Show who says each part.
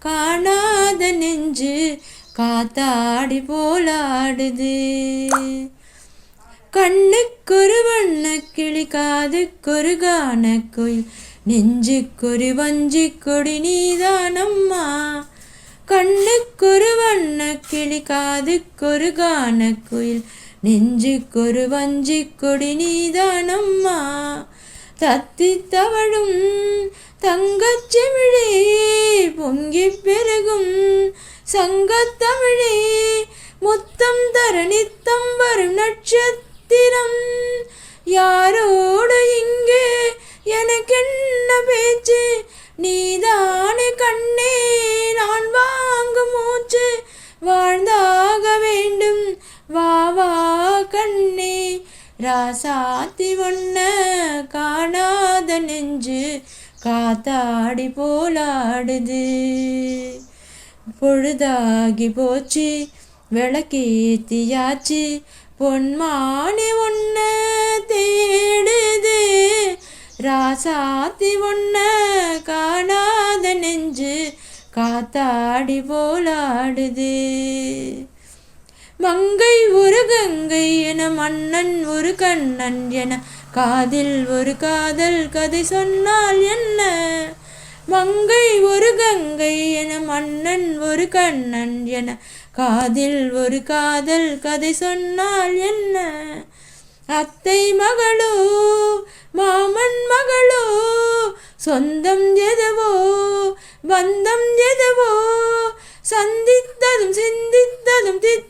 Speaker 1: காணாத நெஞ்சு காத்தாடி போலாடுது. கண்ணுக்கொரு வண்ண கிளி காதுக்கொரு கான குயில் நெஞ்சுக்கொரு வஞ்சி கொடி நீதானம்மா. கண்ணுக்கொரு வண்ண கிளி காதுக்கொரு கான குயில் நெஞ்சுக்கொரு வஞ்சி கொடி நீதானம்மா. தத்தி தவழும் தங்கச்செமிழே பொங்கி பெருகும் சங்கத்தமிழே முத்தம் தர நித்தம் வரும் நட்சத்திரம். யாரோடு இங்கே? எனக்கென்ன பேச்சு? நீதானே கண்ணே நான் வாங்கும் மூச்சு. வாழ்ந்தாக வேண்டும் வா வா கண்ணே. ராசாத்தி ஒன்ன காணாத நெஞ்சு காத்தாடி போலாடுது. பொழுதாகி போச்சு விளக்கேத்தியாச்சு. பொன்மானி ஒன்ன தேடுது ராசாத்தி ஒன்ன காணாத நெஞ்சு காத்தாடி போலாடுது. மங்கை ஒரு கங்கை என மன்னன் ஒரு கண்ணன் என காதில் ஒரு காதல் கதை சொன்னால் என்ன? மங்கை ஒரு கங்கை என மன்னன் ஒரு கண்ணன் என காதில் ஒரு காதல் கதை சொன்னால் என்ன? அத்தை மகளோ மாமன் மகளோ சொந்தம் எதுவோ பந்தம் எதுவோ சந்தித்ததும் சிந்தித்ததும் தித்தித்திட